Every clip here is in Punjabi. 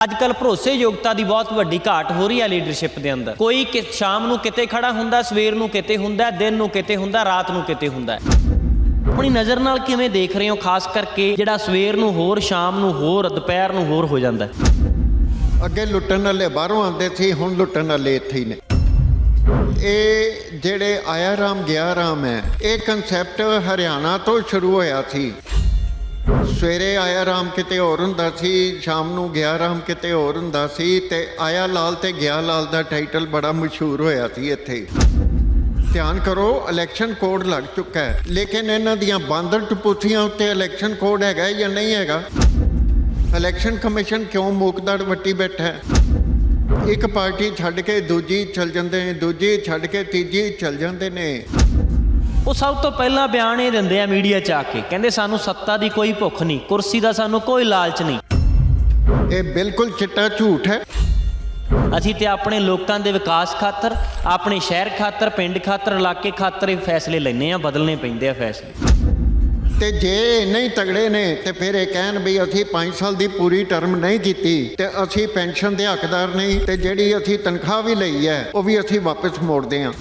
ਅੱਜ ਕੱਲ ਭਰੋਸੇਯੋਗਤਾ ਦੀ ਬਹੁਤ ਵੱਡੀ ਘਾਟ ਹੋ ਰਹੀ ਹੈ ਲੀਡਰਸ਼ਿਪ ਦੇ ਅੰਦਰ। ਕੋਈ ਕਿ ਸ਼ਾਮ ਨੂੰ ਕਿਤੇ ਖੜਾ ਹੁੰਦਾ, ਸਵੇਰ ਨੂੰ ਕਿਤੇ ਹੁੰਦਾ, ਦਿਨ ਨੂੰ ਕਿਤੇ ਹੁੰਦਾ, ਰਾਤ ਨੂੰ ਕਿਤੇ ਹੁੰਦਾ ਆਪਣੀ ਨਜ਼ਰ ਨਾਲ ਕਿਵੇਂ ਦੇਖ ਰਹੇ ਹੋ? ਖਾਸ ਕਰਕੇ ਜਿਹੜਾ ਸਵੇਰ ਨੂੰ ਹੋਰ, ਸ਼ਾਮ ਨੂੰ ਹੋਰ, ਦੁਪਹਿਰ ਨੂੰ ਹੋਰ ਹੋ ਜਾਂਦਾ ਅੱਗੇ ਲੁੱਟਣ ਵਾਲੇ ਬਾਹਰੋਂ ਆਉਂਦੇ ਸੀ, ਹੁਣ ਲੁੱਟਣ ਵਾਲੇ ਇੱਥੇ ਹੀ ਨੇ। ਇਹ ਜਿਹੜੇ ਆਇਆ ਰਾਮ, ਗਿਆ ਰਾਮ ਹੈ, ਇਹ ਕਨਸੈਪਟ ਹਰਿਆਣਾ ਤੋਂ ਸ਼ੁਰੂ ਹੋਇਆ ਸੀ। ਸਵੇਰੇ ਆਇਆ ਰਾਮ ਕਿਤੇ ਹੋਰ ਹੁੰਦਾ ਸੀ, ਸ਼ਾਮ ਨੂੰ ਗਿਆ ਰਾਮ ਕਿਤੇ ਹੋਰ ਹੁੰਦਾ ਸੀ ਤੇ ਆਇਆ ਲਾਲ ਤੇ ਗਿਆ ਲਾਲ ਦਾ ਟਾਈਟਲ ਬੜਾ ਮਸ਼ਹੂਰ ਹੋਇਆ ਸੀ ਇੱਥੇ। ਧਿਆਨ ਕਰੋ ਇਲੈਕਸ਼ਨ ਕੋਡ ਲੱਗ ਚੁੱਕਾ ਹੈ। ਲੇਕਿਨ ਇਹਨਾਂ ਦੀਆਂ ਬਾਂਦਰ ਟਪੂਥੀਆਂ ਉੱਤੇ ਇਲੈਕਸ਼ਨ ਕੋਡ ਹੈਗਾ ਜਾਂ ਨਹੀਂ ਹੈਗਾ? ਇਲੈਕਸ਼ਨ ਕਮਿਸ਼ਨ ਕਿਉਂ ਮੂਕਦੜ ਵੱਟੀ ਬੈਠਾ ਹੈ? ਇੱਕ ਪਾਰਟੀ ਛੱਡ ਕੇ ਦੂਜੀ ਚਲ ਜਾਂਦੇ ਨੇ, ਦੂਜੀ ਛੱਡ ਕੇ ਤੀਜੀ ਚਲ ਜਾਂਦੇ ਨੇ। ਉਹ ਸਭ ਤੋਂ ਪਹਿਲਾਂ ਬਿਆਨ ਇਹ ਦਿੰਦੇ ਆ ਮੀਡੀਆ 'ਚ ਆ ਕੇ। ਕਹਿੰਦੇ ਸਾਨੂੰ ਸੱਤਾ ਦੀ ਕੋਈ ਭੁੱਖ ਨਹੀਂ ਕੁਰਸੀ ਦਾ ਸਾਨੂੰ ਕੋਈ ਲਾਲਚ ਨਹੀਂ। ਇਹ ਬਿਲਕੁਲ ਚਿੱਟਾ ਝੂਠ ਹੈ। ਅਸੀਂ ਤੇ ਆਪਣੇ ਲੋਕਾਂ ਦੇ ਵਿਕਾਸ ਖਾਤਰ ਆਪਣੇ ਸ਼ਹਿਰ ਖਾਤਰ ਪਿੰਡ ਖਾਤਰ ਇਲਾਕੇ ਖਾਤਰ ਇਹ ਫੈਸਲੇ ਲੈਨੇ ਆ ਬਦਲਨੇ ਪੈਂਦੇ ਆ ਫੈਸਲੇ। ਤੇ ਜੇ ਨਹੀਂ ਤਗੜੇ ਨੇ ਤੇ ਫਿਰ ਇਹ ਕਹਿਣ ਵੀ ਅਸੀਂ 5 ਸਾਲ ਦੀ ਪੂਰੀ ਟਰਮ ਨਹੀਂ ਕੀਤੀ ਤੇ ਅਸੀਂ ਪੈਨਸ਼ਨ ਦੇ ਹੱਕਦਾਰ ਨਹੀਂ ਤੇ ਜਿਹੜੀ ਅਸੀਂ ਤਨਖਾਹ ਵੀ ਲਈ ਹੈ ਉਹ ਵੀ ਅਸੀਂ ਵਾਪਸ ਮੋੜਦੇ ਹਾਂ।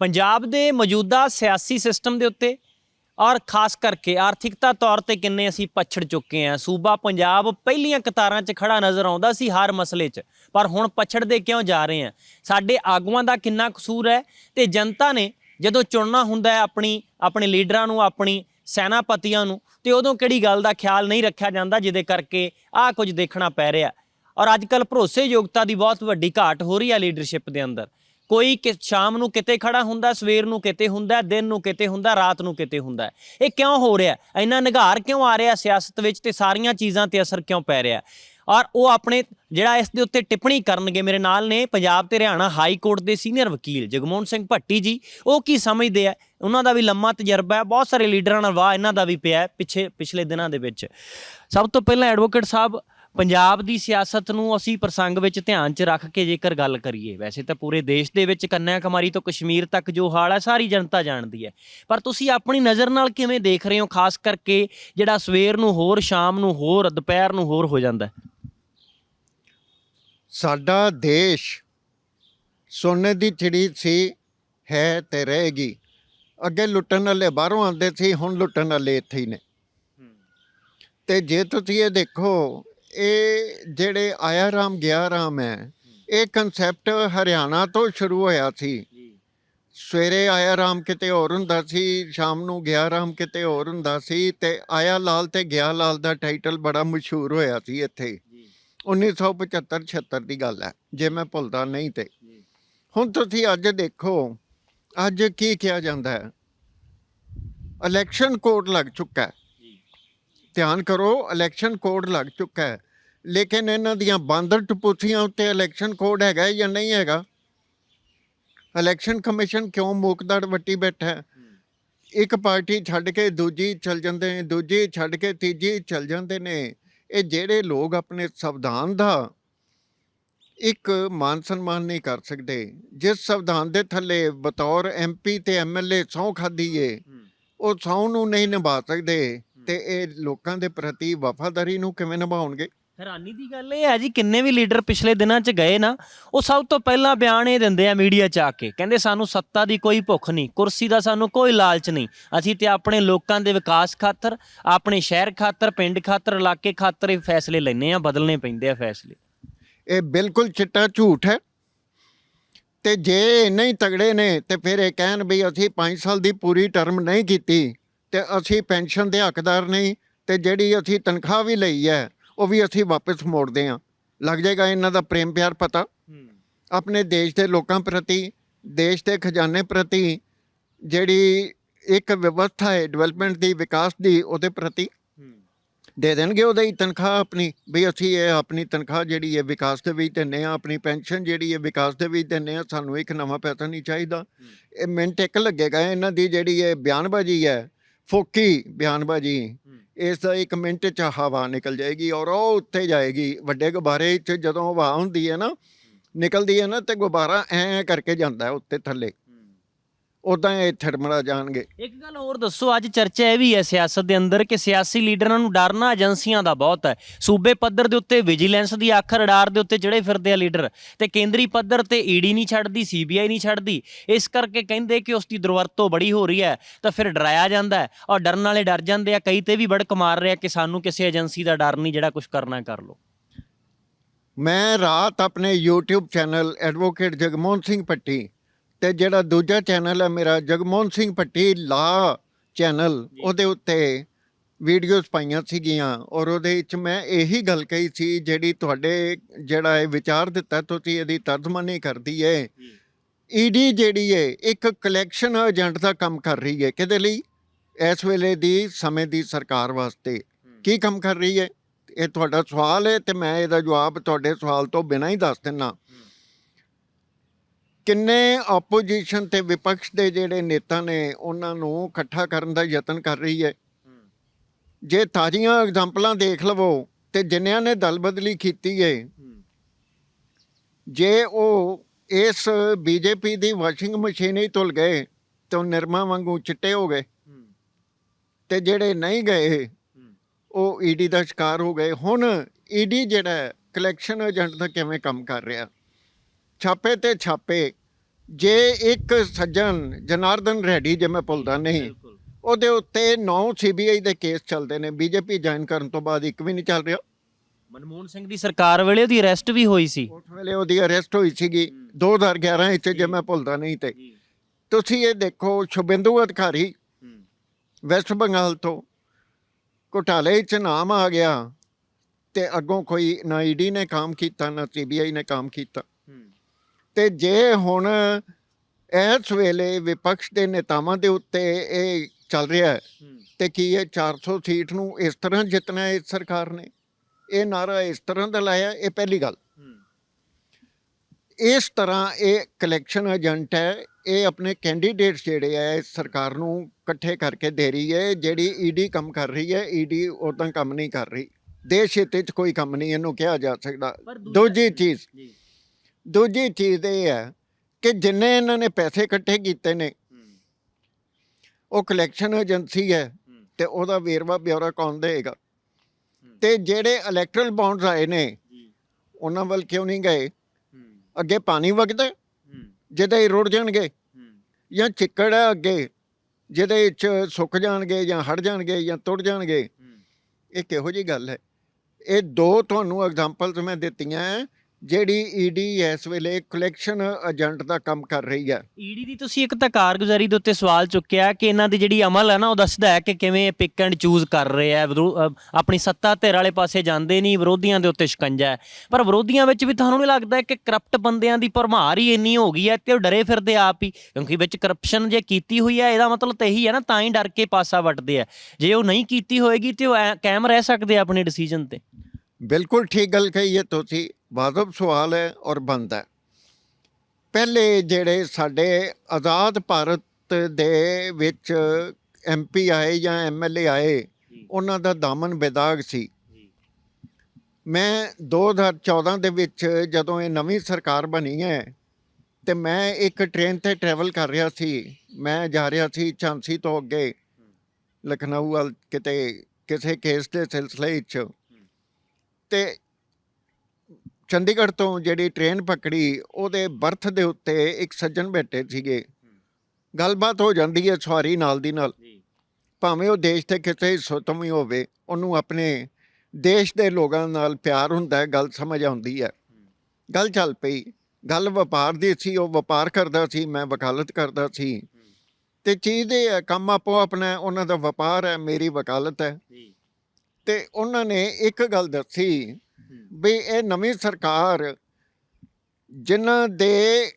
ਪੰਜਾਬ ਦੇ ਮੌਜੂਦਾ ਸਿਆਸੀ ਸਿਸਟਮ ਦੇ ਉੱਤੇ ਔਰ ਖਾਸ ਕਰਕੇ ਆਰਥਿਕਤਾ ਤੌਰ ਤੇ ਕਿੰਨੇ ਅਸੀਂ ਪਛੜ ਚੁੱਕੇ ਹਾਂ। ਸੂਬਾ ਪੰਜਾਬ ਪਹਿਲੀਆਂ ਕਤਾਰਾਂ 'ਚ ਖੜਾ ਨਜ਼ਰ ਆਉਂਦਾ ਸੀ ਹਰ ਮਸਲੇ 'ਚ, ਪਰ ਹੁਣ ਪਛੜਦੇ ਕਿਉਂ ਜਾ ਰਹੇ ਹਾਂ? ਸਾਡੇ ਆਗੂਆਂ ਦਾ ਕਿੰਨਾ ਕਸੂਰ ਹੈ ਤੇ ਜਨਤਾ ਨੇ ਜਦੋਂ ਚੁਣਨਾ ਹੁੰਦਾ ਹੈ ਆਪਣੀ, ਆਪਣੇ ਲੀਡਰਾਂ ਨੂੰ, ਆਪਣੀ ਸੈਨਾਪਤੀਆਂ ਨੂੰ, ਤੇ ਉਦੋਂ ਕਿਹੜੀ ਗੱਲ ਦਾ ਖਿਆਲ ਨਹੀਂ ਰੱਖਿਆ ਜਾਂਦਾ ਜਿਹਦੇ ਕਰਕੇ ਆਹ ਕੁਝ ਦੇਖਣਾ ਪੈ ਰਿਹਾ। ਔਰ ਅੱਜ ਕੱਲ ਭਰੋਸੇਯੋਗਤਾ ਦੀ ਬਹੁਤ ਵੱਡੀ ਘਾਟ ਹੋ ਰਹੀ ਹੈ ਲੀਡਰਸ਼ਿਪ ਦੇ ਅੰਦਰ। ਕੋਈ ਕਿ ਸ਼ਾਮ ਨੂੰ ਕਿਤੇ ਖੜਾ ਹੁੰਦਾ, ਸਵੇਰ ਨੂੰ ਕਿਤੇ ਹੁੰਦਾ, ਦਿਨ ਨੂੰ ਕਿਤੇ ਹੁੰਦਾ, ਰਾਤ ਨੂੰ ਕਿਤੇ ਹੁੰਦਾ ਇਹ ਕਿਉਂ ਹੋ ਰਿਹਾ? ਇੰਨਾ ਨਿਗਾਰ ਕਿਉਂ ਆ ਰਿਹਾ ਸਿਆਸਤ ਵਿੱਚ ਤੇ ਸਾਰੀਆਂ ਚੀਜ਼ਾਂ ਤੇ ਅਸਰ ਕਿਉਂ ਪੈ ਰਿਹਾ? ਔਰ ਉਹ ਆਪਣੇ ਜਿਹੜਾ ਇਸ ਦੇ ਉੱਤੇ ਟਿੱਪਣੀ ਕਰਨਗੇ ਮੇਰੇ ਨਾਲ ਨੇ ਪੰਜਾਬ ਤੇ ਹਰਿਆਣਾ ਹਾਈ ਕੋਰਟ ਦੇ ਸੀਨੀਅਰ ਵਕੀਲ ਜਗਮੋਹਨ ਸਿੰਘ ਭੱਟੀ ਜੀ, ਉਹ ਕੀ ਸਮਝਦੇ ਆ? ਉਹਨਾਂ ਦਾ ਵੀ ਲੰਮਾ ਤਜਰਬਾ ਹੈ, ਬਹੁਤ ਸਾਰੇ ਲੀਡਰਾਂ ਨਾਲ ਵਾਹ ਇਹਨਾਂ ਦਾ ਵੀ ਪਿਆ ਪਿੱਛੇ, ਪਿਛਲੇ ਦਿਨਾਂ ਦੇ ਵਿੱਚ। ਸਭ ਤੋਂ ਪਹਿਲਾਂ ਐਡਵੋਕੇਟ ਸਾਹਿਬ ਪੰਜਾਬ ਦੀ ਸਿਆਸਤ ਨੂੰ ਅਸੀਂ ਪ੍ਰਸੰਗ ਵਿੱਚ ਧਿਆਨ 'ਚ ਰੱਖ ਕੇ ਜੇਕਰ ਗੱਲ ਕਰੀਏ ਵੈਸੇ ਤਾਂ ਪੂਰੇ ਦੇਸ਼ ਦੇ ਵਿੱਚ ਕੰਨਿਆ ਕੁਮਾਰੀ ਤੋਂ ਕਸ਼ਮੀਰ ਤੱਕ ਜੋ ਹਾਲ ਹੈ ਸਾਰੀ ਜਨਤਾ ਜਾਣਦੀ ਹੈ। ਪਰ ਤੁਸੀਂ ਆਪਣੀ ਨਜ਼ਰ ਨਾਲ ਕਿਵੇਂ ਦੇਖ ਰਹੇ ਹੋ ਖਾਸ ਕਰਕੇ ਜਿਹੜਾ ਸਵੇਰ ਨੂੰ ਹੋਰ ਸ਼ਾਮ ਨੂੰ ਹੋਰ ਦੁਪਹਿਰ ਨੂੰ ਹੋਰ ਹੋ ਜਾਂਦਾ ਸਾਡਾ ਦੇਸ਼ ਸੋਨੇ ਦੀ ਚਿੜੀ ਸੀ ਹੈ ਤੇ ਰਹੇਗੀ। ਅੱਗੇ ਲੁੱਟਣ ਵਾਲੇ ਬਾਹਰੋਂ ਆਉਂਦੇ ਸੀ ਹੁਣ ਲੁੱਟਣ ਵਾਲੇ ਇੱਥੇ ਹੀ ਨੇ। ਤੇ ਜੇ ਤੁਸੀਂ ਇਹ ਦੇਖੋ ਇਹ ਜਿਹੜੇ ਆਇਆ ਰਾਮ ਗਿਆ ਰਾਮ ਹੈ ਇਹ ਕਨਸੈਪਟ ਹਰਿਆਣਾ ਤੋਂ ਸ਼ੁਰੂ ਹੋਇਆ ਸੀ। ਸਵੇਰੇ ਆਇਆ ਰਾਮ ਕਿਤੇ ਹੋਰ ਹੁੰਦਾ ਸੀ ਸ਼ਾਮ ਨੂੰ ਗਿਆ ਰਾਮ ਕਿਤੇ ਹੋਰ ਹੁੰਦਾ ਸੀ ਤੇ ਆਇਆ ਲਾਲ ਤੇ ਗਿਆ ਲਾਲ ਦਾ ਟਾਈਟਲ ਬੜਾ ਮਸ਼ਹੂਰ ਹੋਇਆ ਸੀ ਇੱਥੇ। 1975 76 ਦੀ ਗੱਲ ਹੈ ਜੇ ਮੈਂ ਭੁੱਲਦਾ ਨਹੀਂ ਤੇ। ਹੁਣ ਤੁਸੀਂ ਅੱਜ ਦੇਖੋ ਅੱਜ ਕੀ ਕਿਹਾ ਜਾਂਦਾ ਹੈ? ਇਲੈਕਸ਼ਨ ਕੋਡ ਲੱਗ ਚੁੱਕਾ ਹੈ। ਧਿਆਨ ਕਰੋ ਇਲੈਕਸ਼ਨ ਕੋਡ ਲੱਗ ਚੁੱਕਾ ਹੈ। ਲੇਕਿਨ ਇਹਨਾਂ ਦੀਆਂ ਬਾਂਦਰ ਟਪੂਥੀਆਂ ਉੱਤੇ ਇਲੈਕਸ਼ਨ ਕੋਡ ਹੈਗਾ ਜਾਂ ਨਹੀਂ ਹੈਗਾ? ਇਲੈਕਸ਼ਨ ਕਮਿਸ਼ਨ ਕਿਉਂ ਮੂਕਦੜ ਵੱਟੀ ਬੈਠਾ ਇੱਕ ਪਾਰਟੀ ਛੱਡ ਕੇ ਦੂਜੀ ਚਲ ਜਾਂਦੇ ਨੇ ਦੂਜੀ ਛੱਡ ਕੇ ਤੀਜੀ ਚਲ ਜਾਂਦੇ ਨੇ। ਇਹ ਜਿਹੜੇ ਲੋਕ ਆਪਣੇ ਸੰਵਿਧਾਨ ਦਾ ਇੱਕ ਮਾਨ ਸਨਮਾਨ ਨਹੀਂ ਕਰ ਸਕਦੇ ਜਿਸ ਸੰਵਿਧਾਨ ਦੇ ਥੱਲੇ ਬਤੌਰ ਐਮਪੀ ਤੇ ਐਮਐਲਏ ਸਹੁੰ ਖਾਦੀ ਏ ਉਹ ਸਹੁੰ ਨੂੰ ਨਹੀਂ ਨਿਭਾ ਸਕਦੇ। ਤੇ ਇਹ ਲੋਕਾਂ ਦੇ ਪ੍ਰਤੀ ਵਫਾਦਾਰੀ ਨੂੰ ਕਿਵੇਂ ਨਿਭਾਉਣਗੇ? ਹੈਰਾਨੀ ਦੀ ਗੱਲ ਇਹ ਹੈ ਜੀ ਕਿੰਨੇ ਵੀ ਲੀਡਰ ਪਿਛਲੇ ਦਿਨਾਂ 'ਚ ਗਏ ਨਾ ਉਹ ਸਭ ਤੋਂ ਪਹਿਲਾਂ ਬਿਆਨ ਇਹ ਦਿੰਦੇ ਆ ਮੀਡੀਆ 'ਚ ਆ ਕੇ ਕਹਿੰਦੇ ਸਾਨੂੰ ਸੱਤਾ ਦੀ ਕੋਈ ਭੁੱਖ ਨਹੀਂ ਕੁਰਸੀ ਦਾ ਸਾਨੂੰ ਕੋਈ ਲਾਲਚ ਨਹੀਂ ਅਸੀਂ ਤੇ ਆਪਣੇ ਲੋਕਾਂ ਦੇ ਵਿਕਾਸ ਖਾਤਰ ਆਪਣੇ ਸ਼ਹਿਰ ਖਾਤਰ ਪਿੰਡ ਖਾਤਰ ਇਲਾਕੇ ਖਾਤਰ ਇਹ ਫੈਸਲੇ ਲੈਨੇ ਆ ਬਦਲਨੇ ਪੈਂਦੇ ਆ ਫੈਸਲੇ। ਇਹ ਬਿਲਕੁਲ ਚਿੱਟਾ ਝੂਠ ਹੈ। ਤੇ ਜੇ ਨਹੀਂ ਤਗੜੇ ਨੇ ਤੇ ਫਿਰ ਇਹ ਕਹਿਣ ਵੀ ਅਸੀਂ 5 ਸਾਲ ਦੀ ਪੂਰੀ ਟਰਮ ਨਹੀਂ ਕੀਤੀ ਤੇ ਅਸੀਂ ਪੈਨਸ਼ਨ ਦੇ ਹੱਕਦਾਰ ਨਹੀਂ ਤੇ ਜਿਹੜੀ ਅਸੀਂ ਤਨਖਾਹ ਵੀ ਲਈ ਹੈ ਉਹ ਵੀ ਅਸੀਂ ਵਾਪਸ ਮੋੜਦੇ ਹਾਂ। ਲੱਗ ਜਾਏਗਾ ਇਹਨਾਂ ਦਾ ਪ੍ਰੇਮ ਪਿਆਰ ਪਤਾ। ਆਪਣੇ ਦੇਸ਼ ਦੇ ਲੋਕਾਂ ਪ੍ਰਤੀ ਦੇਸ਼ ਦੇ ਖਜ਼ਾਨੇ ਪ੍ਰਤੀ ਜਿਹੜੀ ਇੱਕ ਵਿਵਸਥਾ ਹੈ ਡਿਵੈਲਪਮੈਂਟ ਦੀ ਵਿਕਾਸ ਦੀ ਉਹਦੇ ਪ੍ਰਤੀ ਦੇ ਦੇਣਗੇ ਉਹਦੇ ਹੀ ਤਨਖਾਹ ਆਪਣੀ ਵੀ ਅਸੀਂ ਇਹ ਆਪਣੀ ਤਨਖਾਹ ਜਿਹੜੀ ਹੈ ਵਿਕਾਸ ਦੇ ਵਿੱਚ ਦਿੰਨੇ ਆ ਆਪਣੀ ਪੈਨਸ਼ਨ ਜਿਹੜੀ ਹੈ ਵਿਕਾਸ ਦੇ ਵਿੱਚ ਦਿੰਨੇ ਆ ਸਾਨੂੰ ਇੱਕ ਨਵਾਂ ਪੈਸਾ ਨਹੀਂ ਚਾਹੀਦਾ। ਇਹ ਮਿੰਟ ਇੱਕ ਲੱਗੇਗਾ ਇਹਨਾਂ ਦੀ ਜਿਹੜੀ ਇਹ ਬਿਆਨਬਾਜ਼ੀ ਹੈ ਫੋਕੀ ਬਿਆਨਬਾਜ਼ੀ ਇਸ ਦਾ ਇੱਕ ਮਿੰਟ ਚ ਹਵਾ ਨਿਕਲ ਜਾਏਗੀ ਔਰ ਉਹ ਉੱਤੇ ਜਾਏਗੀ। ਵੱਡੇ ਗੁਬਾਰੇ ਚ ਜਦੋਂ ਹਵਾ ਹੁੰਦੀ ਹੈ ਨਾ ਨਿਕਲਦੀ ਹੈ ਨਾ ਤੇ ਗੁਬਾਰਾ ਐ ਕਰਕੇ ਜਾਂਦਾ ਉੱਤੇ ਥੱਲੇ। ਉਦਾਂ ਇਹ ਥਰਮਰਾ ਜਾਣਗੇ। ਇੱਕ ਗੱਲ ਹੋਰ ਦੱਸੋ ਅੱਜ ਚਰਚਾ ਇਹ ਵੀ ਹੈ ਸਿਆਸਤ ਦੇ ਅੰਦਰ ਕਿ ਸਿਆਸੀ ਲੀਡਰਾਂ ਨੂੰ ਡਰਨਾ ਏਜੰਸੀਆਂ ਦਾ ਬਹੁਤ ਹੈ। ਸੂਬੇ ਪੱਧਰ ਦੇ ਉੱਤੇ ਵਿਜੀਲੈਂਸ ਦੀ ਅੱਖ ਰਡਾਰ ਦੇ ਉੱਤੇ ਜਿਹੜੇ ਫਿਰਦੇ ਆ ਲੀਡਰ ਤੇ ਕੇਂਦਰੀ ਪੱਧਰ ਤੇ ਈਡੀ ਨਹੀਂ ਛੱਡਦੀ ਸੀਬੀਆਈ ਨਹੀਂ ਛੱਡਦੀ। ਇਸ ਕਰਕੇ ਕਹਿੰਦੇ ਕਿ ਉਸ ਦੀ ਦੁਰਵਰਤੋਂ ਬੜੀ ਹੋ ਰਹੀ ਹੈ ਤਾਂ ਫਿਰ ਡਰਾਇਆ ਜਾਂਦਾ ਔਰ ਡਰਨ ਵਾਲੇ ਡਰ ਜਾਂਦੇ ਆ। ਕਈ ਤੇ ਵੀ ਬੜਕ ਮਾਰ ਰਿਹਾ ਕਿ ਸਾਨੂੰ ਕਿਸੇ ਏਜੰਸੀ ਦਾ ਡਰ ਨਹੀਂ ਜਿਹੜਾ ਕੁਝ ਕਰਨਾ ਕਰ ਲੋ ਮੈਂ ਰਾਤ ਆਪਣੇ YouTube channel advocate Jagmohan Singh Patti ਤੇ ਜਿਹੜਾ ਦੂਜਾ ਚੈਨਲ ਹੈ ਮੇਰਾ ਜਗਮੋਹਨ ਸਿੰਘ ਪੱਟੀ ਲਾ ਚੈਨਲ ਉਹਦੇ ਉੱਤੇ ਵੀਡੀਓਜ਼ ਪਾਈਆਂ ਸੀਗੀਆਂ ਔਰ ਉਹਦੇ ਵਿੱਚ ਮੈਂ ਇਹੀ ਗੱਲ ਕਹੀ ਸੀ ਜਿਹੜੀ ਤੁਹਾਡੇ ਜਿਹੜਾ ਇਹ ਵਿਚਾਰ ਦਿੱਤਾ ਤੁਸੀਂ ਇਹਦੀ ਤਰਜਮਾਨੀ ਕਰਦੀ ਹੈ ਈਡੀ ਜਿਹੜੀ ਹੈ ਇੱਕ ਕਲੈਕਸ਼ਨ ਏਜੰਟ ਦਾ ਕੰਮ ਕਰ ਰਹੀ ਹੈ ਕਿਹਦੇ ਲਈ? ਇਸ ਵੇਲੇ ਦੀ ਸਮੇਂ ਦੀ ਸਰਕਾਰ ਵਾਸਤੇ। ਕੀ ਕੰਮ ਕਰ ਰਹੀ ਹੈ ਇਹ ਤੁਹਾਡਾ ਸਵਾਲ ਹੈ ਤੇ ਮੈਂ ਇਹਦਾ ਜਵਾਬ ਤੁਹਾਡੇ ਸਵਾਲ ਤੋਂ ਬਿਨਾਂ ਹੀ ਦੱਸ ਦਿੰਨਾ। ਕਿੰਨੇ ਆਪੋਜੀਸ਼ਨ ਤੇ ਵਿਪਕਸ਼ ਦੇ ਜਿਹੜੇ ਨੇਤਾ ਨੇ, ਉਹਨਾਂ ਨੂੰ ਇਕੱਠਾ ਕਰਨ ਦਾ ਯਤਨ ਕਰ ਰਹੀ ਹੈ। ਜੇ ਤਾਜ਼ੀਆਂ ਐਗਜ਼ਾਮਪਲਾਂ ਦੇਖ ਲਵੋ ਤੇ ਜਿਨ੍ਹਾਂ ਨੇ ਦਲ ਬਦਲੀ ਕੀਤੀ ਹੈ ਜੇ ਉਹ ਇਸ ਬੀਜੇਪੀ ਦੀ ਵਾਸ਼ਿੰਗ ਮਸ਼ੀਨ ਹੀ ਧੁਲ ਗਏ ਤੇ ਉਹ ਨਿਰਮਾ ਵਾਂਗੂ ਚਿੱਟੇ ਹੋ ਗਏ ਤੇ ਜਿਹੜੇ ਨਹੀਂ ਗਏ, ਉਹ ਈਡੀ ਦਾ ਸ਼ਿਕਾਰ ਹੋ ਗਏ। ਹੁਣ ਈਡੀ ਜਿਹੜਾ ਕਲੈਕਸ਼ਨ ਏਜੰਟ ਦਾ ਕਿਵੇਂ ਕੰਮ ਕਰ ਰਿਹਾ? ਛਾਪੇ ਤੇ ਛਾਪੇ ਜੇ ਇੱਕ ਸੱਜਣ ਜਨਾਰਦਨ ਰੈਡੀ ਜੇ ਮੈਂ ਭੁੱਲਦਾ ਨਹੀਂ ਉਹਦੇ ਉੱਤੇ 9 ਸੀਬੀਆਈ ਦੇ ਕੇਸ ਚੱਲਦੇ ਨੇ ਬੀਜੇਪੀ ਜੁਆਇਨ ਕਰਨ ਤੋਂ ਬਾਅਦ ਇੱਕ ਵੀ ਨਹੀਂ ਚੱਲ ਰਿਹਾ। ਮਨਮੋਹਨ ਸਿੰਘ ਦੀ ਸਰਕਾਰ ਵੇਲੇ ਉਹਦੀ ਅਰੈਸਟ ਵੀ ਹੋਈ ਸੀ। ਉਸ ਵੇਲੇ ਉਹਦੀ ਅਰੈਸਟ ਹੋਈ ਸੀਗੀ 2011 ਵਿੱਚ ਜੇ ਮੈਂ ਭੁੱਲਦਾ ਨਹੀਂ ਤੇ। ਤੁਸੀਂ ਇਹ ਦੇਖੋ ਸ਼ੁਭਿੰਦੂ ਅਧਿਕਾਰੀ ਵੈਸਟ ਬੰਗਾਲ ਤੋਂ ਘੁਟਾਲੇ 'ਚ ਨਾਮ ਆ ਗਿਆ ਤੇ ਅੱਗੋਂ ਕੋਈ ਨਾ ਈਡੀ ਨੇ ਕੰਮ ਕੀਤਾ ਨਾ ਸੀਬੀਆਈ ਨੇ ਕੰਮ ਕੀਤਾ। ਤੇ ਜੇ ਹੁਣ ਇਸ ਵੇਲੇ ਵਿਪਕਸ਼ ਦੇ ਨੇਤਾਵਾਂ ਦੇ ਉੱਤੇ ਇਹ ਚੱਲ ਰਿਹਾ ਹੈ ਤੇ ਕੀ ਇਹ 400 ਸੀਟ ਨੂੰ ਇਸ ਤਰ੍ਹਾਂ ਜਿੱਤਣਾ ਹੈ ਇਸ ਸਰਕਾਰ ਨੇ? ਇਹ ਨਾਰਾ ਇਸ ਤਰ੍ਹਾਂ ਦਾ ਲਾਇਆ ਇਹ ਪਹਿਲੀ ਗੱਲ। ਇਸ ਤਰ੍ਹਾਂ ਇਹ ਕਲੈਕਸ਼ਨ ਏਜੰਟ ਹੈ ਇਹ ਆਪਣੇ ਕੈਂਡੀਡੇਟਸ ਜਿਹੜੇ ਆ ਇਸ ਸਰਕਾਰ ਨੂੰ ਇਕੱਠੇ ਕਰਕੇ ਦੇ ਰਹੀ ਹੈ ਜਿਹੜੀ ਈਡੀ ਕੰਮ ਕਰ ਰਹੀ ਹੈ ਈਡੀ ਉਦਾਂ ਕੰਮ ਨਹੀਂ ਕਰ ਰਹੀ। ਦੇਸ਼ ਹਿੱਤ 'ਚ ਕੋਈ ਕੰਮ ਨਹੀਂ ਇਹਨੂੰ ਕਿਹਾ ਜਾ ਸਕਦਾ। ਦੂਜਾ- ਚੀਜ਼ ਦੂਜੀ ਚੀਜ਼ ਇਹ ਹੈ ਕਿ ਜਿੰਨੇ ਇਹਨਾਂ ਨੇ ਪੈਸੇ ਇਕੱਠੇ ਕੀਤੇ ਨੇ ਉਹ ਕਲੈਕਸ਼ਨ ਏਜੰਸੀ ਹੈ ਤੇ ਉਹਦਾ ਵੇਰਵਾ ਬਿਊਰਾ ਕੌਣ ਦੇਗਾ ਤੇ ਜਿਹੜੇ ਇਲੈਕਟਰਲ ਬੌਂਡਸ ਆਏ ਨੇ ਉਹਨਾਂ ਵੱਲ ਕਿਉਂ ਨਹੀਂ ਗਏ? ਅੱਗੇ ਪਾਣੀ ਵਗਦਾ ਜਿਹਦੇ ਰੁੜ ਜਾਣਗੇ? ਜਾਂ ਚਿੱਕੜ ਹੈ ਅੱਗੇ ਜਿਹਦੇ ਵਿੱਚ ਸੁੱਕ ਜਾਣਗੇ ਜਾਂ ਹਟ ਜਾਣਗੇ ਜਾਂ ਟੁੱਟ ਜਾਣਗੇ? ਇਹ ਕਿਹੋ ਜੀ ਗੱਲ ਹੈ? ਇਹ ਦੋ ਤੁਹਾਨੂੰ ਐਗਜ਼ਾਮਪਲਸ ਮੈਂ ਦਿੱਤੀਆਂ ਹੈ, ਜਿਹੜੀ ਈਡੀ ਇਸ ਵੇਲੇ ਕਲੈਕਸ਼ਨ ਏਜੰਟ ਦਾ ਕੰਮ ਕਰ ਰਹੀ ਹੈ। ਈਡੀ ਦੀ ਤੁਸੀਂ ਇੱਕ ਤਾਂ ਕਾਰਗੁਜ਼ਾਰੀ ਦੇ ਉੱਤੇ ਸਵਾਲ ਚੁੱਕਿਆ ਕਿ ਇਹਨਾਂ ਦੀ ਜਿਹੜੀ ਅਮਲ ਹੈ ਨਾ, ਉਹ ਦੱਸਦਾ ਹੈ ਕਿ ਕਿਵੇਂ ਪਿਕ ਐਂਡ ਚੂਜ਼ ਕਰ ਰਹੇ ਆ ਆਪਣੀ ਸੱਤਾ ਧਿਰ ਵਾਲੇ ਪਾਸੇ ਜਾਂਦੇ ਨਹੀਂ, ਵਿਰੋਧੀਆਂ ਦੇ ਉੱਤੇ ਸ਼ਿਕੰਜਾ ਹੈ। ਪਰ ਵਿਰੋਧੀਆਂ ਵਿੱਚ ਵੀ ਤੁਹਾਨੂੰ ਨਹੀਂ ਲੱਗਦਾ ਕਿ ਕਰਪਟ ਬੰਦਿਆਂ ਦੀ ਭਰਮਾਰ ਹੀ ਇੰਨੀ ਹੋ ਗਈ ਹੈ ਤੇ ਉਹ ਡਰੇ ਫਿਰਦੇ ਆਪ ਹੀ? ਕਿਉਂਕਿ ਵਿੱਚ ਕਰਪਸ਼ਨ ਜੇ ਕੀਤੀ ਹੋਈ ਹੈ, ਇਹਦਾ ਮਤਲਬ ਤਾਂ ਇਹੀ ਹੈ ਨਾ, ਤਾਂ ਹੀ ਡਰ ਕੇ ਪਾਸਾ ਵੱਟਦੇ ਆ। ਜੇ ਉਹ ਨਹੀਂ ਕੀਤੀ ਹੋਏਗੀ ਤੇ ਉਹ ਐਂ, ਕਾਇਮ ਰਹਿ ਸਕਦੇ ਆ ਆਪਣੇ ਡਿਸੀਜਨ ਤੇ। ਬਿਲਕੁਲ ਠੀਕ ਗੱਲ ਕਹੀ ਹੈ ਤੁਸੀਂ। ਵਾਜਬ ਸਵਾਲ ਹੈ ਔਰ ਬੰਦ ਪਹਿਲੇ ਜਿਹੜੇ ਸਾਡੇ ਆਜ਼ਾਦ ਭਾਰਤ ਦੇ ਵਿੱਚ ਐਮਪੀ ਆਏ ਜਾਂ ਐਮਐਲਏ ਆਏ ਉਹਨਾਂ ਦਾ ਦਾਮਨ ਬੇਦਾਗ ਸੀ। ਮੈਂ 2014 ਦੇ ਵਿੱਚ ਜਦੋਂ ਇਹ ਨਵੀਂ ਸਰਕਾਰ ਬਣੀ ਹੈ ਤੇ ਮੈਂ ਇੱਕ ਟ੍ਰੇਨ ਤੇ ਟਰੈਵਲ ਕਰ ਰਿਹਾ ਸੀ। ਮੈਂ ਜਾ ਰਿਹਾ ਸੀ ਝਾਂਸੀ ਤੋਂ ਅੱਗੇ। ਲਖਨਊ ਵੱਲ ਕਿਤੇ ਕਿਸੇ ਕੇਸ ਦੇ ਸਿਲਸਿਲੇ ਵਿੱਚ। ਤੇ ਚੰਡੀਗੜ੍ਹ ਤੋਂ ਜਿਹੜੀ ਟ੍ਰੇਨ ਪਕੜੀ ਉਹਦੇ ਬਰਥ ਦੇ ਉੱਤੇ ਇੱਕ ਸੱਜਣ ਬੈਠੇ ਸੀਗੇ। ਗੱਲਬਾਤ ਹੋ ਜਾਂਦੀ ਹੈ ਸਵਾਰੀ ਨਾਲ ਦੀ ਨਾਲ। ਭਾਵੇਂ ਉਹ ਦੇਸ਼ ਦੇ ਕਿਸੇ ਹਿੱਸੇ ਤੋਂ ਵੀ ਹੋਵੇ ਉਹਨੂੰ ਆਪਣੇ ਦੇਸ਼ ਦੇ ਲੋਕਾਂ ਨਾਲ ਪਿਆਰ ਹੁੰਦਾ ਹੈ ਗੱਲ ਸਮਝ ਆਉਂਦੀ ਹੈ। ਗੱਲ ਚੱਲ ਪਈ। ਗੱਲ ਵਪਾਰ ਦੀ ਸੀ ਉਹ ਵਪਾਰ ਕਰਦਾ ਸੀ ਮੈਂ ਵਕਾਲਤ ਕਰਦਾ ਸੀ। ਤੇ ਚੀਜ਼ ਹੈ ਕੰਮ ਆਪੋ ਆਪਣਾ ਹੈ, ਉਹਨਾਂ ਦਾ ਵਪਾਰ ਹੈ ਮੇਰੀ ਵਕਾਲਤ ਹੈ। ਤੇ ਉਹਨਾਂ ਨੇ ਇੱਕ ਗੱਲ ਦੱਸੀ ਵੀ ਇਹ ਨਵੀਂ ਸਰਕਾਰ ਜਿਨ੍ਹਾਂ ਦੇ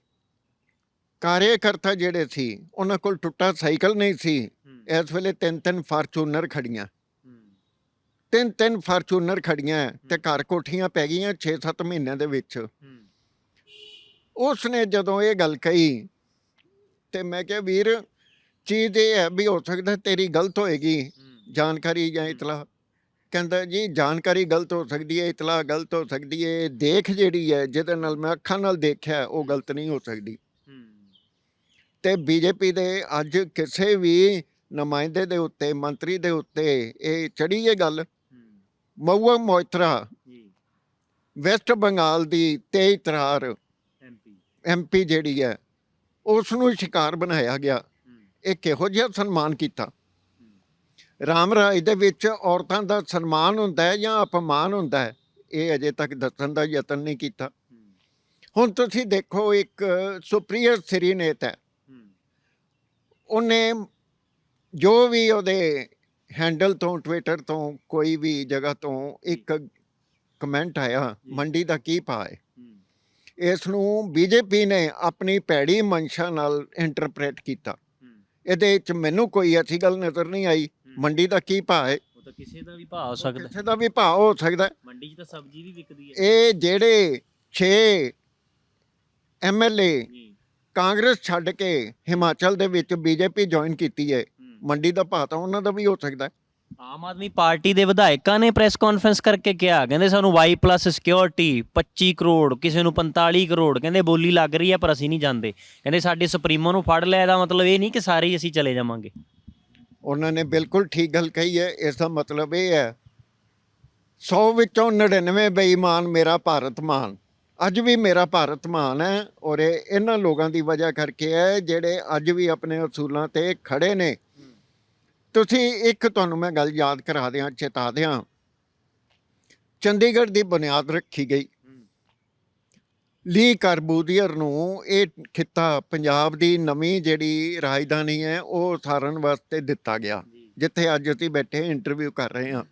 ਕਾਰਜਕਰਤਾ ਜਿਹੜੇ ਸੀ ਉਹਨਾਂ ਕੋਲ ਟੁੱਟਾ ਸਾਈਕਲ ਨਹੀਂ ਸੀ। ਇਸ ਵੇਲੇ ਤਿੰਨ ਤਿੰਨ ਫਾਰਚੂਨਰ ਖੜੀਆਂ। ਤਿੰਨ ਤਿੰਨ ਫਾਰਚੂਨਰ ਖੜੀਆਂ ਤੇ ਘਰ ਕੋਠੀਆਂ ਪੈ ਗਈਆਂ 6-7 ਮਹੀਨਿਆਂ ਦੇ ਵਿੱਚ। ਉਸ ਨੇ ਜਦੋਂ ਇਹ ਗੱਲ ਕਹੀ ਤੇ ਮੈਂ ਕਿਹਾ ਵੀਰ ਚੀਜ਼ ਇਹ ਹੈ ਵੀ ਹੋ ਸਕਦਾ ਤੇਰੀ ਗਲਤ ਹੋਏਗੀ। ਜਾਣਕਾਰੀ ਜਾਂ ਇਤਲਾ ਕਹਿੰਦਾ ਜੀ ਜਾਣਕਾਰੀ ਗਲਤ ਹੋ ਸਕਦੀ ਹੈ ਇਤਲਾ ਗਲਤ ਹੋ ਸਕਦੀ ਹੈ ਦੇਖ ਜਿਹੜੀ ਹੈ ਜਿਹਦੇ ਨਾਲ ਮੈਂ ਅੱਖਾਂ ਨਾਲ ਦੇਖਿਆ ਉਹ ਗਲਤ ਨਹੀਂ ਹੋ ਸਕਦੀ। ਤੇ ਬੀਜੇਪੀ ਦੇ ਅੱਜ ਕਿਸੇ ਵੀ ਨੁਮਾਇੰਦੇ ਦੇ ਉੱਤੇ ਮੰਤਰੀ ਦੇ ਉੱਤੇ ਇਹ ਚੜੀ ਇਹ ਗੱਲ ਮਊਆ ਮੋਇਤਰਾ ਜੀ। ਵੈਸਟ ਬੰਗਾਲ ਦੀ ਤੇਜ ਤਰਾਰ ਐਮਪੀ ਐਮਪੀ ਜਿਹੜੀ ਹੈ ਉਸ ਨੂੰ ਸ਼ਿਕਾਰ ਬਣਾਇਆ ਗਿਆ। ਇਹ ਕਿਹੋ ਜਿਹਾ ਸਨਮਾਨ ਕੀਤਾ? ਰਾਮ ਰਾਜ ਦੇ ਵਿੱਚ ਔਰਤਾਂ ਦਾ ਸਨਮਾਨ ਹੁੰਦਾ ਹੈ ਜਾਂ ਅਪਮਾਨ ਹੁੰਦਾ ਹੈ? ਇਹ ਅਜੇ ਤੱਕ ਦੱਸਣ ਦਾ ਯਤਨ ਨਹੀਂ ਕੀਤਾ। ਹੁਣ ਤੁਸੀਂ ਦੇਖੋ ਇੱਕ ਸੁਪਰੀਅਰ ਸ੍ਰੀਨੇਤ ਹੈ। ਉਹਨੇ ਜੋ ਵੀ ਉਹਦੇ ਹੈਂਡਲ ਤੋਂ ਟਵਿੱਟਰ ਤੋਂ ਕੋਈ ਵੀ ਜਗ੍ਹਾ ਤੋਂ ਇੱਕ ਕਮੈਂਟ ਆਇਆ। ਮੰਡੀ ਦਾ ਕੀ ਹੈ? ਇਸ ਨੂੰ ਬੀਜੇਪੀ ਨੇ ਆਪਣੀ ਭੈੜੀ ਮਨਸ਼ਾ ਨਾਲ ਇੰਟਰਪ੍ਰੀਟ ਕੀਤਾ। ਇਹਦੇ ਵਿੱਚ ਮੈਨੂੰ ਕੋਈ ਐਸੀ ਗੱਲ ਨਜ਼ਰ ਨਹੀਂ ਆਈ। ਮੰਡੀ ਦਾ ਕੀ ਭਾਅ ਹੈ ਉਹ ਤਾਂ ਕਿਸੇ ਦਾ ਵੀ ਭਾਅ ਹੋ ਸਕਦਾ। ਕਿਸੇ ਦਾ ਵੀ ਭਾਅ ਹੋ ਸਕਦਾ। ਹੈ। ਮੰਡੀ 'ਚ ਤਾਂ ਸਬਜ਼ੀ ਵੀ ਵਿਕਦੀ ਹੈ ਇਹ ਜਿਹੜੇ 6 ਐਮਐਲਏ ਜੀ ਕਾਂਗਰਸ ਛੱਡ ਕੇ ਹਿਮਾਚਲ ਦੇ ਵਿੱਚ ਬੀਜੇਪੀ ਜੁਆਇਨ ਕੀਤੀ ਹੈ। ਮੰਡੀ ਦਾ ਭਾਅ ਤਾਂ ਉਹਨਾਂ ਦਾ ਵੀ ਹੋ ਸਕਦਾ। ਹੈ। ਆਮ ਆਦਮੀ ਪਾਰਟੀ ਦੇ ਵਿਧਾਇਕਾਂ ਨੇ ਪ੍ਰੈਸ ਕਾਨਫਰੰਸ ਕਰਕੇ ਕਿਹਾ ਕਹਿੰਦੇ ਸਾਨੂੰ Y+ ਸਿਕਿਉਰਿਟੀ 25 ਕਰੋੜ ਕਿਸੇ ਨੂੰ 45 ਕਰੋੜ ਕਹਿੰਦੇ ਬੋਲੀ ਲੱਗ ਰਹੀ ਹੈ ਪਰ ਅਸੀਂ ਨਹੀਂ ਜਾਂਦੇ। ਕਹਿੰਦੇ ਸਾਡੇ ਸੁਪਰੀਮੋ ਨੂੰ ਫੜ ਲਿਆ ਇਹਦਾ ਮਤਲਬ ਇਹ ਨਹੀਂ ਕਿ ਸਾਰੇ ਹੀ ਅਸੀਂ ਚਲੇ ਜਾਵਾਂਗੇ। ਉਹਨਾਂ ਨੇ ਬਿਲਕੁਲ ਠੀਕ ਗੱਲ ਕਹੀ ਹੈ ਇਸ ਦਾ ਮਤਲਬ ਇਹ ਹੈ 100 ਵਿੱਚੋਂ 99 ਬੇਈਮਾਨ ਮੇਰਾ ਭਾਰਤ ਮਾਨ ਅੱਜ ਵੀ ਮੇਰਾ ਭਾਰਤ ਮਾਨ ਹੈ ਔਰ ਇਹ ਇਹਨਾਂ ਲੋਕਾਂ ਦੀ ਵਜ੍ਹਾ ਕਰਕੇ ਹੈ, ਜਿਹੜੇ ਅੱਜ ਵੀ ਆਪਣੇ ਅਸੂਲਾਂ ਤੇ ਖੜੇ ਨੇ। ਤੁਸੀਂ ਇੱਕ ਤੁਹਾਨੂੰ ਮੈਂ ਗੱਲ ਯਾਦ ਕਰਾ ਦਿਆਂ, ਚੇਤਾ ਦਿਆਂ। ਚੰਡੀਗੜ੍ਹ ਦੀ ਬੁਨਿਆਦ ਰੱਖੀ ਗਈ। ਲੀ ਕਾਰਬੂਦੀਅਰ ਨੂੰ ਇਹ ਖਿੱਤਾ ਪੰਜਾਬ ਦੀ ਨਵੀਂ ਜਿਹੜੀ ਰਾਜਧਾਨੀ ਹੈ ਉਹ ਸਾਰਨ ਵਾਸਤੇ ਦਿੱਤਾ ਗਿਆ। ਜਿੱਥੇ ਅੱਜ ਅਸੀਂ ਬੈਠੇ ਇੰਟਰਵਿਊ ਕਰ ਰਹੇ ਹਾਂ।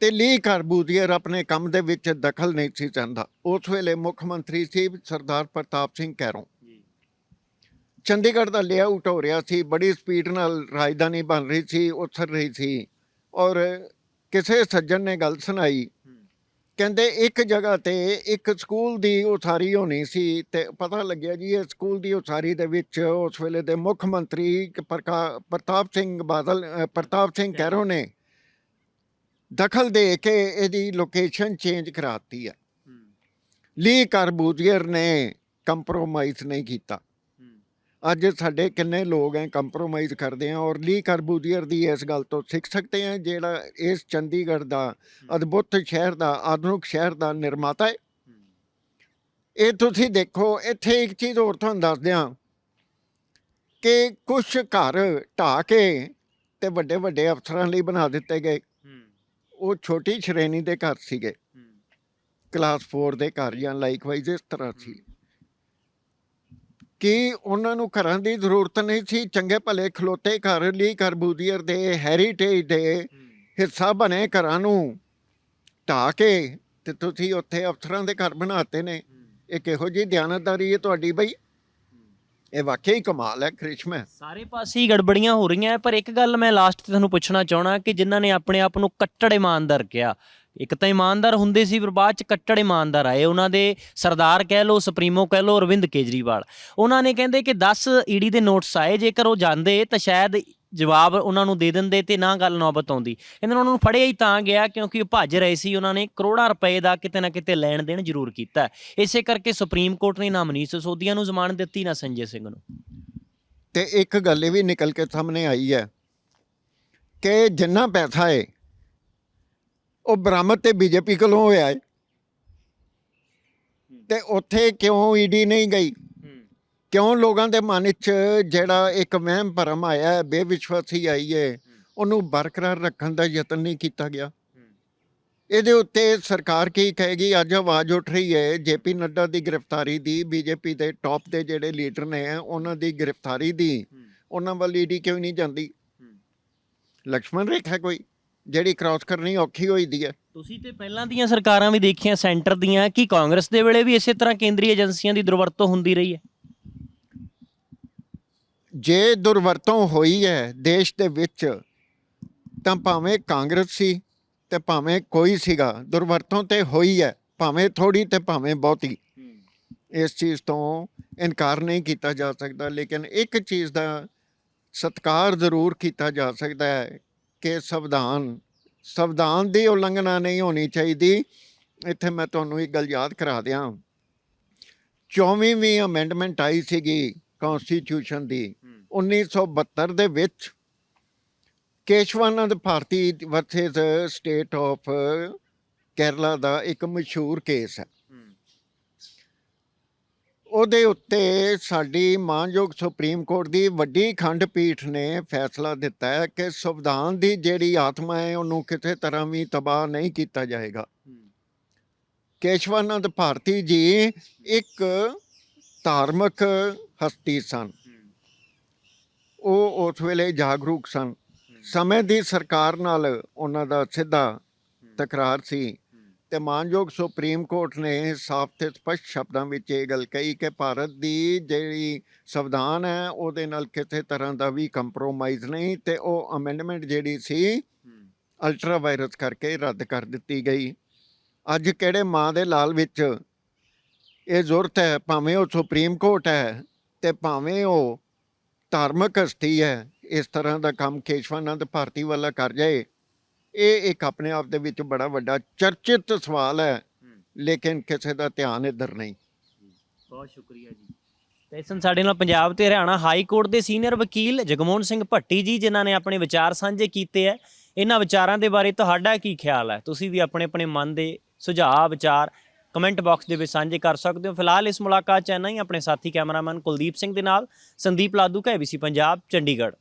ਤੇ ਲੀ ਕਾਰਬੂਦੀਅਰ ਆਪਣੇ ਕੰਮ ਦੇ ਵਿੱਚ ਦਖਲ ਨਹੀਂ ਸੀ ਚਾਹੁੰਦਾ। ਉਸ ਵੇਲੇ ਮੁੱਖ ਮੰਤਰੀ ਸੀ ਸਰਦਾਰ ਪ੍ਰਤਾਪ ਸਿੰਘ ਕੈਰੋਂ। ਚੰਡੀਗੜ੍ਹ ਦਾ ਲੇਆਊਟ ਹੋ ਰਿਹਾ ਸੀ ਬੜੀ ਸਪੀਡ ਨਾਲ ਰਾਜਧਾਨੀ ਬਣ ਰਹੀ ਸੀ ਉਸਰ ਰਹੀ ਸੀ। ਔਰ ਕਿਸੇ ਸੱਜਣ ਨੇ ਗੱਲ ਸੁਣਾਈ ਕਹਿੰਦੇ ਇੱਕ ਜਗ੍ਹਾ ਤੇ ਇੱਕ ਸਕੂਲ ਦੀ ਉਸਾਰੀ ਹੋਣੀ ਸੀ ਤੇ ਪਤਾ ਲੱਗਿਆ ਜੀ ਇਹ ਸਕੂਲ ਦੀ ਉਸਾਰੀ ਦੇ ਵਿੱਚ ਉਸ ਵੇਲੇ ਦੇ ਮੁੱਖ ਮੰਤਰੀ ਪ੍ਰਕਾ- ਪ੍ਰਤਾਪ ਸਿੰਘ ਬਾਦਲ ਪ੍ਰਤਾਪ ਸਿੰਘ ਕੈਰੋਂ ਨੇ ਦਖਲ ਦੇ ਕੇ ਇਹਦੀ ਲੋਕੇਸ਼ਨ ਚੇਂਜ ਕਰਾਤੀ ਹੈ। ਲੀ ਕਾਰਬੂਜ਼ੀਅਰ ਨੇ ਕੰਪਰੋਮਾਈਜ਼ ਨਹੀਂ ਕੀਤਾ। ਅੱਜ ਸਾਡੇ ਕਿੰਨੇ ਲੋਕ ਹੈ ਕੰਪਰੋਮਾਈਜ਼ ਕਰਦੇ ਆ ਔਰ ਲੀ ਕਾਰਬੂਜ਼ੀਅਰ ਦੀ ਇਸ ਗੱਲ ਤੋਂ ਸਿੱਖ ਸਕਦੇ ਆ ਜਿਹੜਾ ਇਸ ਚੰਡੀਗੜ੍ਹ ਦਾ ਅਦਭੁਤ ਸ਼ਹਿਰ ਦਾ ਆਧੁਨਿਕ ਸ਼ਹਿਰ ਦਾ ਨਿਰਮਾਤਾ ਹੈ। ਇਹ ਤੁਸੀਂ ਦੇਖੋ ਇੱਥੇ ਇੱਕ ਚੀਜ਼ ਹੋਰ ਤੁਹਾਨੂੰ ਦੱਸ ਦਿਆਂ ਕਿ ਕੁਝ ਘਰ ਢਾਹ ਕੇ ਤੇ ਵੱਡੇ ਵੱਡੇ ਅਫਸਰਾਂ ਲਈ ਬਣਾ ਦਿੱਤੇ ਗਏ। ਉਹ ਛੋਟੀ ਸ਼੍ਰੇਣੀ ਦੇ ਘਰ ਸੀਗੇ। ਕਲਾਸ 4 ਦੇ ਘਰ ਜਾਂ ਲਾਈਕਵਾਈਜ਼ ਇਸ ਤਰ੍ਹਾਂ ਸੀ। ਕਿ ਉਹਨਾਂ ਨੂੰ ਘਰਾਂ ਦੀ ਜ਼ਰੂਰਤ ਨਹੀਂ ਸੀ ਚੰਗੇ ਭਲੇ ਖਲੋਤੇ ਘਰ ਲਈ ਕਰਬੂਦੀਅਰ ਦੇ ਹੈਰੀਟੇਜ ਦੇ ਹਿੱਸਾ ਬਣੇ ਘਰਾਂ ਨੂੰ ਢਾਹ ਕੇ ਤੇ ਤੁਸੀਂ ਉੱਥੇ ਅਫਸਰਾਂ ਦੇ ਘਰ ਬਣਾਤੇ ਨੇ। ਇਹ ਕਿਹੋ ਜੀ ਦਿਆਨਤਦਾਰੀ ਹੈ ਤੁਹਾਡੀ ਬਈ? ਇਹ ਵਾਕਈ ਕਮਾਲ ਹੈ ਕ੍ਰਿਸ਼ਮਾ। ਸਾਰੇ ਪਾਸੇ ਹੀ ਗੜਬੜੀਆਂ ਹੋ ਰਹੀਆਂ ਪਰ ਇੱਕ ਗੱਲ ਮੈਂ ਲਾਸਟ ਤੇ ਤੁਹਾਨੂੰ ਪੁੱਛਣਾ ਚਾਹਣਾ ਕਿ ਜਿਨ੍ਹਾਂ ਨੇ ਆਪਣੇ ਆਪ ਨੂੰ ਕੱਟੜ ਇਮਾਨਦਾਰ ਕਿਹਾ ਇੱਕ ਤਾਂ ਇਮਾਨਦਾਰ ਹੁੰਦੇ ਸੀ, ਪਰ ਬਾਅਦ ਚ ਕੱਟੜ ਇਮਾਨਦਾਰ ਆਏ। ਉਹਨਾਂ ਦੇ ਸਰਦਾਰ ਕਹਿ ਲਓ, ਸੁਪਰੀਮੋ ਕਹਿ ਲਓ, ਅਰਵਿੰਦ ਕੇਜਰੀਵਾਲ। ਉਹਨਾਂ ਨੇ ਕਹਿੰਦੇ ਕਿ 10 ਈਡੀ ਦੇ ਨੋਟਸ ਆਏ, ਜੇਕਰ ਉਹ ਜਾਂਦੇ ਤਾਂ ਸ਼ਾਇਦ ਜਵਾਬ ਉਹਨਾਂ ਨੂੰ ਦੇ ਦਿੰਦੇ ਤੇ ਨਾ ਗੱਲ ਨੌਬਤ ਆਉਂਦੀ। ਕਹਿੰਦੇ ਉਹਨਾਂ ਨੂੰ ਫੜਿਆ ਹੀ ਤਾਂ ਗਿਆ, ਕਿਉਂਕਿ ਉਹ ਭੱਜ ਰਹੇ ਸੀ। ਉਹਨਾਂ ਨੇ ਕਰੋੜਾਂ ਰੁਪਏ ਦਾ ਕਿਤੇ ਨਾ ਕਿਤੇ ਲੈਣ ਦੇਣ ਜ਼ਰੂਰ ਕੀਤਾ। ਇਸੇ ਕਰਕੇ ਸੁਪਰੀਮ ਕੋਰਟ ਨੇ ਨਾ ਮਨੀਸ਼ ਸਿਸੋਦੀਆ ਨੂੰ ਜ਼ਮਾਨਤ ਦਿੱਤੀ ਨਾ ਸੰਜੇ ਸਿੰਘ ਨੂੰ। ਤੇ ਇੱਕ ਗੱਲ ਇਹ ਵੀ ਨਿਕਲ ਕੇ ਸਾਹਮਣੇ ਆਈ ਹੈ ਕਿ ਜਿੰਨਾ ਪੈਸਾ ਹੈ ਉਹ ਬਰਾਮਦ ਤੇ ਬੀਜੇਪੀ ਕੋਲੋਂ ਹੋਇਆ ਹੈ। ਤੇ ਉੱਥੇ ਕਿਉਂ ਈਡੀ ਨਹੀਂ ਗਈ? ਕਿਉਂ ਲੋਕਾਂ ਦੇ ਮਨ 'ਚ ਜਿਹੜਾ ਇੱਕ ਵਹਿਮ ਭਰਮ ਆਇਆ ਹੈ ਬੇਵਿਸ਼ਵਾਸੀ ਆਈ ਹੈ। ਉਹਨੂੰ ਬਰਕਰਾਰ ਰੱਖਣ ਦਾ ਯਤਨ ਨਹੀਂ ਕੀਤਾ ਗਿਆ। ਇਹਦੇ ਉੱਤੇ ਸਰਕਾਰ ਕੀ ਕਹੇਗੀ? ਅੱਜ ਆਵਾਜ਼ ਉੱਠ ਰਹੀ ਹੈ ਜੇਪੀ ਨੱਡਾ ਦੀ ਗ੍ਰਿਫਤਾਰੀ ਦੀ ਬੀਜੇਪੀ ਦੇ ਟੌਪ ਦੇ ਜਿਹੜੇ ਲੀਡਰ ਨੇ ਉਹਨਾਂ ਦੀ ਗ੍ਰਿਫਤਾਰੀ ਦੀ। ਉਹਨਾਂ ਵੱਲ ਈਡੀ ਕਿਉਂ ਨਹੀਂ ਜਾਂਦੀ? ਲਕਸ਼ਮਣ ਰੇਖਾ ਕੋਈ? ਜਿਹੜੀ ਕ੍ਰਾਸ ਕਰਨੀ ਔਖੀ ਹੋਈ ਦੀ ਹੈ। ਤੁਸੀਂ ਤੇ ਪਹਿਲਾਂ ਦੀਆਂ ਸਰਕਾਰਾਂ ਵੀ ਦੇਖੀਆਂ ਸੈਂਟਰ ਦੀਆਂ ਕੀ ਕਾਂਗਰਸ ਦੇ ਵੇਲੇ ਵੀ ਇਸੇ ਤਰ੍ਹਾਂ ਕੇਂਦਰੀ ਏਜੰਸੀਆਂ ਦੀ ਦੁਰਵਰਤੋਂ ਹੁੰਦੀ ਰਹੀ ਹੈ? ਜੇ ਦੁਰਵਰਤੋਂ ਹੋਈ ਹੈ ਦੇਸ਼ ਦੇ ਵਿੱਚ ਤਾਂ ਭਾਵੇਂ ਕਾਂਗਰਸ ਸੀ ਤੇ ਭਾਵੇਂ ਕੋਈ ਸੀਗਾ ਦੁਰਵਰਤੋਂ ਤੇ ਹੋਈ ਹੈ ਭਾਵੇਂ ਥੋੜੀ ਤੇ ਭਾਵੇਂ ਬਹੁਤੀ। ਇਸ ਚੀਜ਼ ਤੋਂ ਇਨਕਾਰ ਨਹੀਂ ਕੀਤਾ ਜਾ ਸਕਦਾ ਲੇਕਿਨ ਇੱਕ ਚੀਜ਼ ਦਾ ਸਤਕਾਰ ਜ਼ਰੂਰ ਕੀਤਾ ਜਾ ਸਕਦਾ ਹੈ ਕਿ ਸੰਵਿਧਾਨ ਸੰਵਿਧਾਨ ਦੀ ਉਲੰਘਣਾ ਨਹੀਂ ਹੋਣੀ ਚਾਹੀਦੀ। ਇੱਥੇ ਮੈਂ ਤੁਹਾਨੂੰ ਇੱਕ ਗੱਲ ਯਾਦ ਕਰਾ ਦਿਆਂ। 24ਵੀਂ ਅਮੈਂਡਮੈਂਟ ਆਈ ਸੀਗੀ ਕਨਸਟੀਟਿਊਸ਼ਨ ਦੀ 1972 ਦੇ ਵਿੱਚ। Kesavananda Bharati versus state of Kerala ਦਾ ਇੱਕ ਮਸ਼ਹੂਰ ਕੇਸ ਹੈ। ਉਹਦੇ ਉੱਤੇ ਸਾਡੀ ਮਾਨਯੋਗ ਸੁਪਰੀਮ ਕੋਰਟ ਦੀ ਵੱਡੀ ਖੰਡਪੀਠ ਨੇ ਫੈਸਲਾ ਦਿੱਤਾ ਹੈ ਕਿ ਸੰਵਿਧਾਨ ਦੀ ਜਿਹੜੀ ਆਤਮਾ ਹੈ ਉਹਨੂੰ ਕਿਸੇ ਤਰ੍ਹਾਂ ਵੀ ਤਬਾਹ ਨਹੀਂ ਕੀਤਾ ਜਾਏਗਾ। ਕੇਸ਼ਵਾਨੰਦ ਭਾਰਤੀ ਜੀ ਇੱਕ ਧਾਰਮਿਕ ਹਸਤੀ ਸਨ। ਉਹ ਉਸ ਵੇਲੇ ਜਾਗਰੂਕ ਸਨ। ਸਮੇਂ ਦੀ ਸਰਕਾਰ ਨਾਲ ਉਹਨਾਂ ਦਾ ਸਿੱਧਾ ਤਕਰਾਰ ਸੀ। ਤੇ ਮਾਨਯੋਗ ਸੁਪਰੀਮ ਕੋਰਟ ਨੇ ਸਾਫ਼ ਤੇ ਸਪਸ਼ਟ ਸ਼ਬਦਾਂ ਵਿੱਚ ਇਹ ਗੱਲ ਕਹੀ ਕਿ ਭਾਰਤ ਦੀ ਜਿਹੜੀ ਸੰਵਿਧਾਨ ਹੈ ਉਹਦੇ ਨਾਲ ਕਿਸੇ ਤਰ੍ਹਾਂ ਦਾ ਵੀ ਕੰਪਰੋਮਾਈਜ਼ ਨਹੀਂ ਤੇ ਉਹ ਅਮੈਂਡਮੈਂਟ ਜਿਹੜੀ ਸੀ ਅਲਟਰਾ ਵਾਇਰਸ ਕਰਕੇ ਰੱਦ ਕਰ ਦਿੱਤੀ ਗਈ। ਅੱਜ ਕਿਹੜੇ ਮਾਂ ਦੇ ਲਾਲ ਵਿੱਚ ਇਹ ਜ਼ਰੂਰਤ ਹੈ? ਭਾਵੇਂ ਉਹ ਸੁਪਰੀਮ ਕੋਰਟ ਹੈ ਤੇ ਭਾਵੇਂ ਉਹ ਧਾਰਮਿਕ ਹਸਤੀ ਹੈ ਇਸ ਤਰ੍ਹਾਂ ਦਾ ਕੰਮ ਕੇਸ਼ਵਾਨੰਦ ਭਾਰਤੀ ਵਾਲਾ ਕਰ ਜਾਏ। ਇਹ ਇੱਕ ਆਪਣੇ ਆਪ ਦੇ ਵਿੱਚ ਬੜਾ ਵੱਡਾ ਚਰਚਿਤ ਸਵਾਲ ਹੈ ਲੇਕਿਨ ਕਿਸੇ ਦਾ ਧਿਆਨ ਇੱਧਰ ਨਹੀਂ। ਬਹੁਤ ਸ਼ੁਕਰੀਆ ਜੀ। ਤੇ ਇਸ ਨੂੰ ਸਾਡੇ ਨਾਲ ਪੰਜਾਬ ਤੇ ਹਰਿਆਣਾ ਹਾਈ ਕੋਰਟ ਦੇ ਸੀਨੀਅਰ ਵਕੀਲ ਜਗਮੋਹਨ ਸਿੰਘ ਭੱਟੀ ਜੀ ਜਿਨ੍ਹਾਂ ਨੇ ਆਪਣੇ ਵਿਚਾਰ ਸਾਂਝੇ ਕੀਤੇ ਹੈ। ਇਹਨਾਂ ਵਿਚਾਰਾਂ ਦੇ ਬਾਰੇ ਤੁਹਾਡਾ ਕੀ ਖਿਆਲ ਹੈ? ਤੁਸੀਂ ਵੀ ਆਪਣੇ ਆਪਣੇ ਮਨ ਦੇ ਸੁਝਾਅ ਵਿਚਾਰ ਕਮੈਂਟ ਬਾਕਸ ਦੇ ਵਿੱਚ ਸਾਂਝੇ ਕਰ ਸਕਦੇ ਹੋ। ਫਿਲਹਾਲ ਇਸ ਮੁਲਾਕਾਤ ਚ ਇੰਨਾ ਹੀ। ਆਪਣੇ ਸਾਥੀ ਕੈਮਰਾਮੈਨ ਕੁਲਦੀਪ ਸਿੰਘ ਦੇ ਨਾਲ ਸੰਦੀਪ ਲਾਦੂ ਕਾ ABC ਪੰਜਾਬ ਚੰਡੀਗੜ੍ਹ।